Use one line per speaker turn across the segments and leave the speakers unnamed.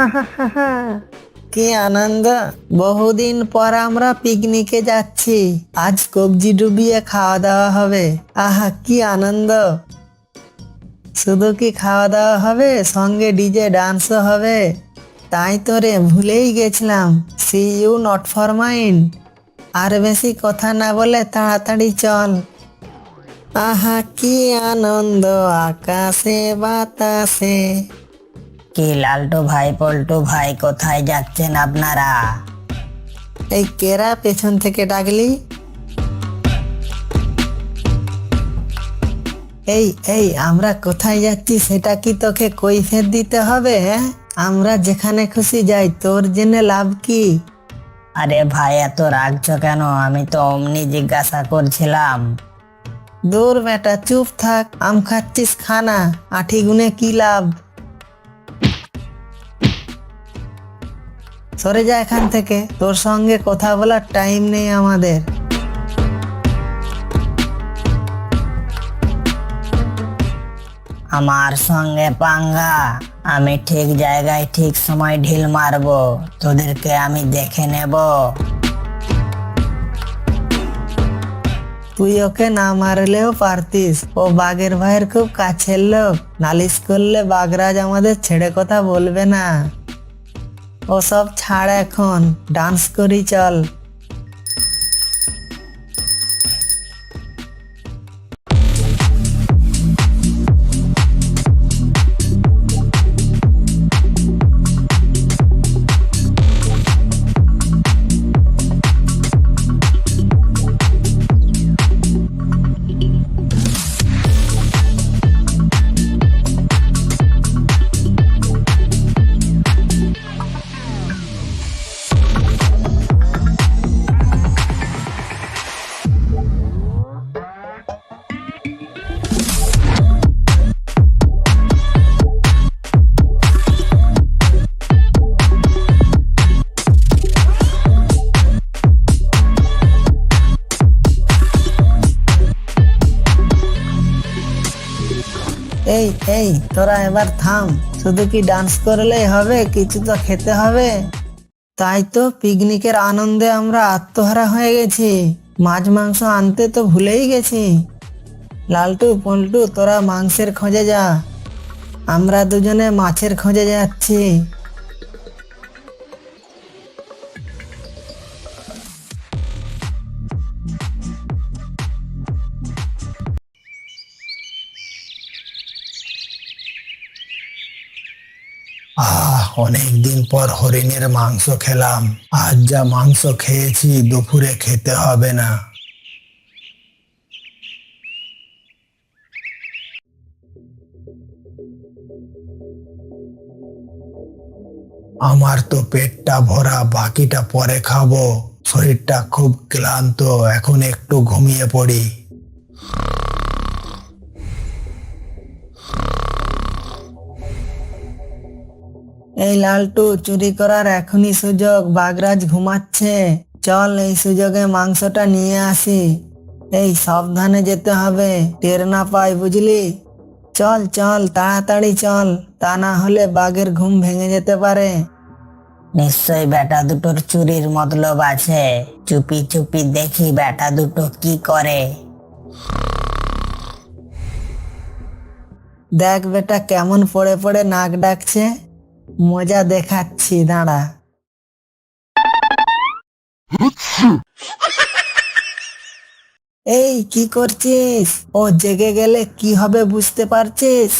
কি আনন্দ? বহুদিন পর আমরা পিকনিকে যাচ্ছি। আজ কবজি ডুবিয়ে খাওয়া দাওয়া হবে। আহা, কি আনন্দ। শুধু কি খাওয়া দাওয়া হবে? সঙ্গে ডিজে ডান্সও হবে। তাই তো রে, ভুলেই গেছিলাম। See you not for mind আর বেশি কথা না বলে তাড়াতাড়ি চল। আহা, কি আনন্দ। আকাশে বাতাসে।
কি লালটু ভাই পল্টু ভাই কোথায় যাচ্ছেন আপনারা?
এই কেরা পেছন থেকে ডাকলি? এই এই আমরা কোথায় যাচ্ছি সেটা কি তোকে কৈফের দিতে হবে হ্যাঁ? আমরা যেখানে খুশি যাই তোর জেনে লাভ কি?
আরে ভাই এত রাগছো কেন? আমি তো অমনি জিজ্ঞাসা করছিলাম।
দূর বেটা চুপ থাক আম খাচ্ছিস খানা আঠি গুনে কি লাভ? সরে যা এখান থেকে। তোর সঙ্গে কথা বলার টাইম নেই আমাদের।
আমার সঙ্গে পাঙ্গা, আমি ঠিক জায়গায় ঠিক সময় ঢিল মারবো। তোদেরকে আমি দেখে নেব।
তুই ওকে না মারলেও পারতিস। ও বাঘের ভাইয়ের খুব কাছের লোক। নালিশ করলে বাঘরাজ আমাদের ছেড়ে কথা বলবে না। ও সব ছাড় এখন ডান্স করি চল। এই এই, তোরা এবার থাম। শুধু কি ডান্স করলেই হবে? কিছু তো খেতে হবে। তাই তো পিকনিকের আনন্দে আমরা আত্মহারা হয়ে গেছি। মাছ, মাংস আনতে তো ভুলেই গেছি। লালটু, পল্টু, তোরা মাংসের খোঁজে যা। আমরা দুজনে মাছের খোঁজে যাচ্ছি।
আহ, অনেকদিন পর হরিণের মাংস খেলাম। আজ যা মাংস খেয়েছি, দুপুরে খেতে হবে না। আমার তো পেটটা ভরা, বাকিটা পরে খাব। শরীরটা খুব ক্লান্ত, এখন একটু ঘুমিয়ে পড়ি।
এই লালটু, চুরি করার এখনই সুযোগ, বাগরাজ ঘুমাচ্ছে। চল এই সুযোগে মাংসটা নিয়ে আসি। এই সাবধানে যেতে হবে, টের না পাই, বুঝলি? চল চল, তাড়াতাড়ি চল, তা না হলে বাঘের ঘুম ভেঙে যেতে পারে।
নিশ্চয় বেটা দুটোর চুরির মতলব আছে। চুপি চুপি দেখি বেটা দুটো কি করে।
দেখ বেটা কেমন পড়ে পড়ে নাক ডাকছে। মজা দেখাচ্ছি, দাঁড়া। এই, কি করছিস? ও জেগে গেলে কি হবে বুঝতে পারছিস?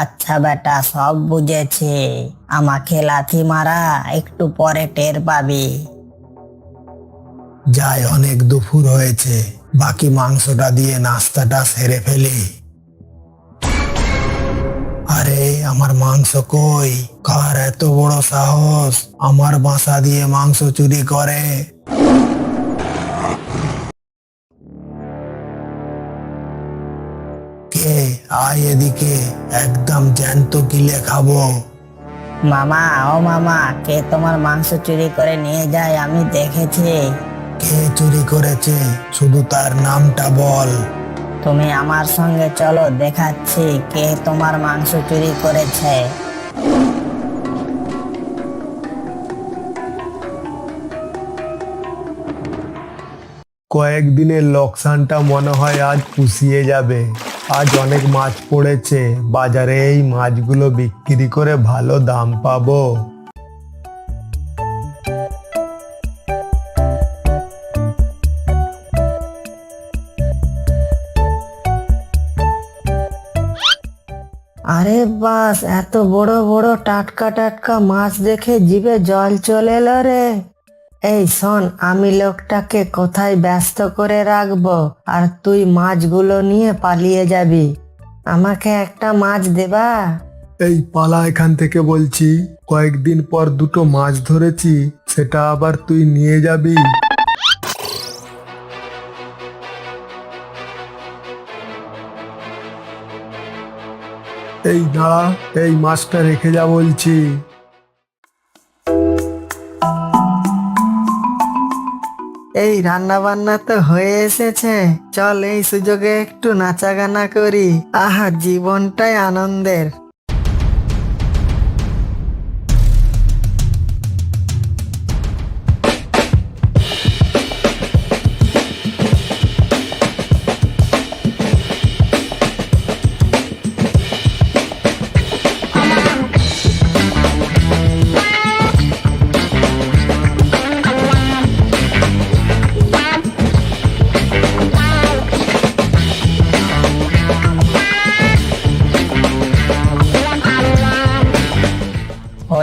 আচ্ছা বেটা, সব বুঝেছি। আমাকে লাথি মারা একটু পরে টের পাবি।
যাই অনেক দুপুর হয়েছে। বাকি মাংসটা দিয়ে নাস্তাটা সেরে ফেলি। আরে, আমার মাংস কই? কার এত বড় সাহস? আমার বাসা দিয়ে মাংস চুরি করে। কে? আয় এদিকে, একদম জ্যান্ত গিলে খাব।
মামা, ও মামা, কে তোমার মাংস চুরি করে নিয়ে যায় আমি দেখেছি।
কে চুরি করেছে। শুধু তার নামটা বল।
তুমি আমার সঙ্গে চলো দেখাচ্ছি কে তোমার মাংস চুরি করেছে।
কয়েকদিনের লোকসানটা মনে হয় আজ পুষিয়ে যাবে। আজ অনেক মাছ পড়েছে। বাজারে এই মাছগুলো বিক্রি করে ভালো দাম পাবো।
আরে বাস, এত বড় বড় টাটকা টাটকা মাছ দেখে জিভে জল চলে এলো রে। এই শোন, আমি লোকটাকে কোথায় ব্যস্ত করে রাখব? আর তুই মাছগুলো নিয়ে পালিয়ে যাবি। আমাকে একটা মাছ দেবা?
এই পালা এখান থেকে বলছি, কয়েকদিন পর দুটো মাছ ধরেছি, সেটা আবার তুই নিয়ে যাবি? এই দা এই মাছটা রেখে যা বলছি।
এই রান্না বান্না তো হয়ে এসেছে। চল এই সুযোগে একটু নাচা গানা করি। আহা, জীবনটাই আনন্দের।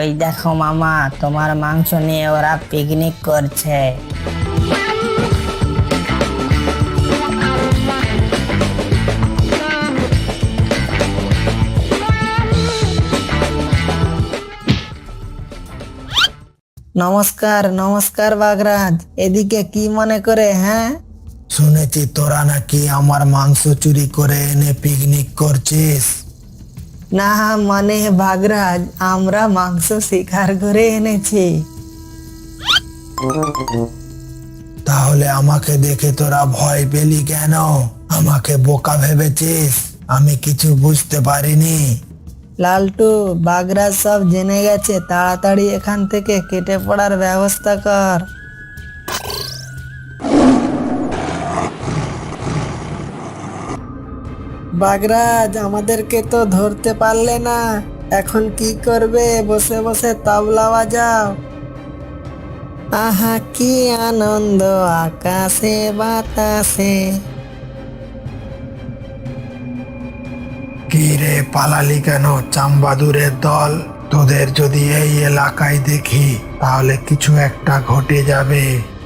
ওই দেখো মামা, তোমার মাংস নিয়ে ওরা পিকনিক করছে।
নমস্কার নমস্কার বাগরাজ, এদিকে কি মনে করে হ্যাঁ?
শুনেছি তোরা নাকি আমার মাংস চুরি করে এনে পিকনিক করছিস।
না মানে বাগরাজ আমরা মাংস শিকার করে এনেছি।
তাহলে আমাকে দেখে তোরা ভয় পেলি কেন? আমাকে বোকা ভেবেছিস? আমি কিছু বুঝতে পারিনি।
লালটু বাগরাজ সব জেনে গেছে তাড়াতাড়ি এখান থেকে কেটে পড়ার ব্যবস্থা কর। বাগরাজ, আমাদেরকে তো ধরতে পারলে না। এখন কি করবে? বসে বসে তাবলা বাজাও। আহা, কি আনন্দ, আকাশে বাতাসে।
কি রে পালালি কেন? চাম্বাদুরের দল, তোদের যদি এই এলাকায় দেখি, তাহলে কিছু একটা ঘটে যাবে।